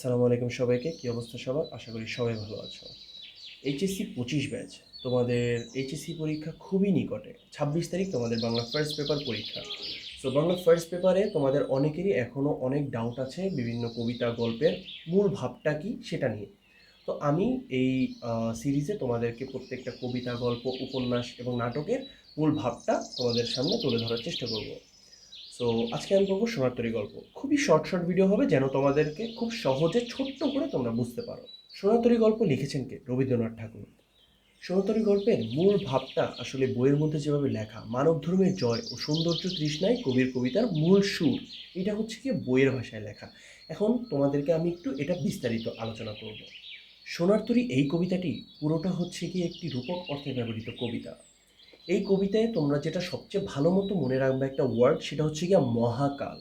আসসালামু আলাইকুম সবাইকে, কী অবস্থা সবার? আশা করি সবাই ভালো আছো। এইচএসসি পঁচিশ ব্যাচ তোমাদের এইচএসসি পরীক্ষা খুবই নিকটে। ছাব্বিশ তারিখ তোমাদের বাংলা ফার্স্ট পেপার পরীক্ষা। সো বাংলা ফার্স্ট পেপারে তোমাদের অনেকেরই এখনও অনেক ডাউট আছে বিভিন্ন কবিতা গল্পের মূল ভাবটা কি সেটা নিয়ে। তো আমি এই সিরিজে তোমাদেরকে প্রত্যেকটা কবিতা গল্প, উপন্যাস এবং নাটকের মূল ভাবটা তোমাদের সামনে তুলে ধরার চেষ্টা করব। সো আজকে আমি করব সোনারতরী গল্প। খুবই শর্ট শর্ট ভিডিও হবে যেন তোমাদেরকে খুব সহজে ছোট্ট করে তোমরা বুঝতে পারো। সোনাতরী গল্প লিখেছেন কে? রবীন্দ্রনাথ ঠাকুর। সোনাতরী গল্পের মূল ভাবটা আসলে বইয়ের মধ্যে যেভাবে লেখা মানব ধর্মের জয় ও সৌন্দর্য তৃষ্ণায় কবির কবিতার মূল সুর, এটা হচ্ছে কি বইয়ের ভাষায় লেখা। এখন তোমাদেরকে আমি একটু এটা বিস্তারিত আলোচনা করব। সোনারতরী এই কবিতাটি পুরোটা হচ্ছে কি একটি রূপক অর্থে ব্যবহৃত কবিতা। এই কবিতায় তোমরা যেটা সবচেয়ে ভালো মতো মনে রাখবে একটা ওয়ার্ড সেটা হচ্ছে গিয়া মহাকাল।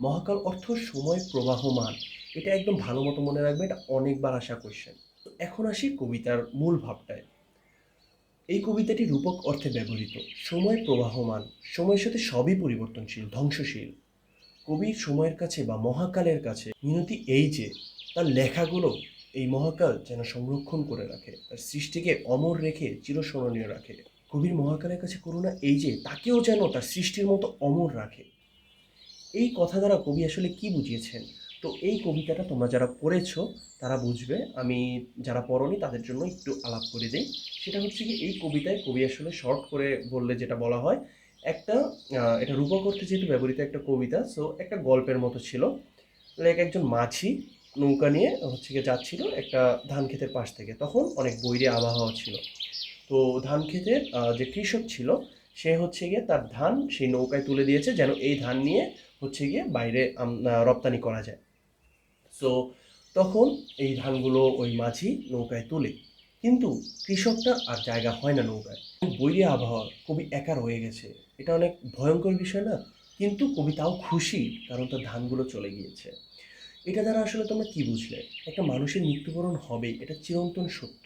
মহাকাল অর্থ সময় প্রবাহমান। এটা একদম ভালো মতো মনে রাখবে, এটা অনেকবার আসা কোয়েশ্চেন এখন আসি কবিতার মূল ভাবটায়। এই কবিতাটি রূপক অর্থে ব্যবহৃত। সময় প্রবাহমান। সময়ের সাথে সবই পরিবর্তনশীল, ধ্বংসশীল। কবির সময়ের কাছে বা মহাকালের কাছে মিনতি এই যে, তার লেখাগুলো এই মহাকাল যেন সংরক্ষণ করে রাখে, তার সৃষ্টিকে অমর রেখে চিরস্মরণীয় রাখে। কবির মহাকালের কাছে করুণা এই যে, তাকেও যেন তার সৃষ্টির মতো অমর রাখে। এই কথা দ্বারা কবি আসলে কি বুঝিয়েছেন? তো এই কবিতাটা তোমরা যারা পড়েছো, তারা বুঝবে। আমি যারা পড়নি, তাদের জন্য একটু আলাপ করে দিই। সেটা হচ্ছে কি, এই কবিতায় কবি আসলে শর্ট করে বললে যেটা বলা হয়, একটা এটা রূপক অর্থে যেহেতু ব্যবহৃত একটা কবিতা সো একটা গল্পের মতো ছিল। লাইক একজন মাছি নৌকা নিয়ে হচ্ছে গিয়ে যাচ্ছিল একটা ধান ক্ষেতের পাশ থেকে। তখন অনেক বৈরী আবহাওয়া ছিল। তো ধান ক্ষেতের যে কৃষক ছিল, সে হচ্ছে গিয়ে তার ধান সেই নৌকায় তুলে দিয়েছে যেন এই ধান নিয়ে হচ্ছে গিয়ে বাইরে রপ্তানি করা যায়। সো তখন এই ধানগুলো ওই মাঝি নৌকায় তুলে। কিন্তু কৃষকটা আর জায়গা হয় না নৌকায়। বৈরী আবহাওয়া কবি একা রয়ে গেছে। এটা অনেক ভয়ঙ্কর বিষয় না? কিন্তু কবি তাও খুশি কারণ তার ধানগুলো চলে গিয়েছে। এটা দ্বারা আসলে তোমরা কি বুঝলে? একটা মানুষের মৃত্যুবরণ হবেই এটা চিরন্তন সত্য।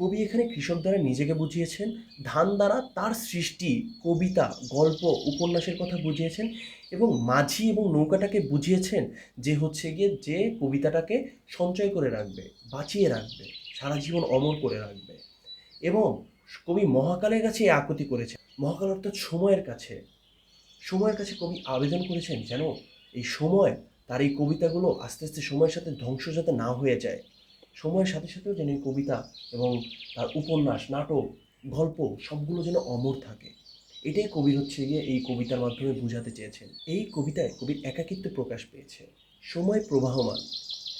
কবি এখানে কৃষক দ্বারা নিজেকে বুঝিয়েছেন, ধান দ্বারা তার সৃষ্টি, কবিতা, গল্প, উপন্যাসের কথা বুঝিয়েছেন এবং মাঝি এবং নৌকাটাকে বুঝিয়েছেন যে হচ্ছে গিয়ে যে কবিতাটাকে সঞ্চয় করে রাখবে, বাঁচিয়ে রাখবে, সারা জীবন অমর করে রাখবে এবং কবি মহাকালের কাছে এই আকুতি করেছেন। মহাকাল অর্থাৎ সময়ের কাছে। সময়ের কাছে কবি আবেদন করেছেন যেন এই সময় তার এই কবিতাগুলো আস্তে আস্তে সময়ের সাথে ধ্বংস যাতে না হয়ে যায়। সময়ের সাথে সাথেও যেন এই কবিতা এবং তার উপন্যাস, নাটক, গল্প সবগুলো যেন অমর থাকে। এটাই কবি হচ্ছে গিয়ে এই কবিতার মাধ্যমে বোঝাতে চেয়েছেন। এই কবিতায় কবির একাকিত্ব প্রকাশ পেয়েছে। সময় প্রবাহমান।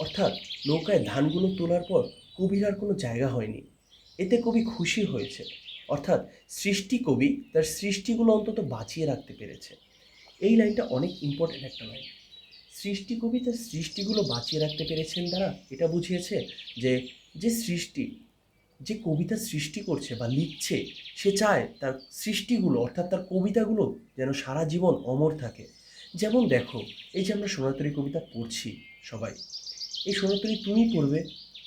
অর্থাৎ নৌকায় ধানগুলো তোলার পর কবির আর কোনো জায়গা হয়নি। এতে কবি খুশি হয়েছে। অর্থাৎ সৃষ্টি কবি তার সৃষ্টিগুলো অন্তত বাঁচিয়ে রাখতে পেরেছে। এই লাইনটা অনেক ইম্পর্টেন্ট একটা লাইন সৃষ্টি কবিতার সৃষ্টিগুলো বাঁচিয়ে রাখতে পেরেছেন তারা? এটা বুঝিয়েছে যে যে সৃষ্টি, যে কবিতা সৃষ্টি করছে বা লিখছে, সে চায় তার সৃষ্টিগুলো, অর্থাৎ তার কবিতাগুলো যেন সারা জীবন অমর থাকে। যেমন দেখো, এই যে আমরা সোনাতরী কবিতা পড়ছি সবাই, এই সোনাতরী তুমি পড়বে,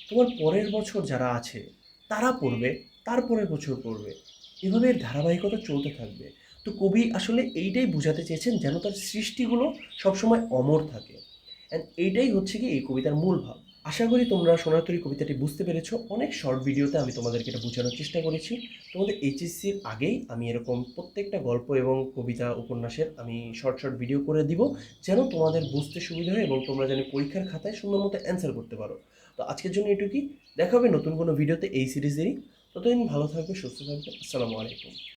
তোমার পরের বছর যারা আছে, তারা পড়বে তারপরের বছর পড়বে। এভাবে ধারাবাহিকতা চলতে থাকবে। তো কবি আসলে এইটাই বোঝাতে চেয়েছেন যেন তার সৃষ্টিগুলো সবসময় অমর থাকে। অ্যান্ড এইটাই হচ্ছে কি এই কবিতার মূল ভাব। আশা করি তোমরা সোনাতরী কবিতাটি বুঝতে পেরেছ। অনেক শর্ট ভিডিওতে আমি তোমাদেরকে এটা বোঝানোর চেষ্টা করেছি। তোমাদের এইচএসসির আগেই আমি এরকম প্রত্যেকটা গল্প এবং কবিতা, উপন্যাসের আমি শর্ট শর্ট ভিডিও করে দিব যেন তোমাদের বুঝতে সুবিধা হয় এবং তোমরা যেন পরীক্ষার খাতায় সুন্দর মতো অ্যান্সার করতে পারো। তো আজকের জন্য এটুকুই। দেখা হবে নতুন কোনো ভিডিওতে এই সিরিজেরই ততদিন ভালো থাকবে, সুস্থ থাকবে। আসসালামু আলাইকুম।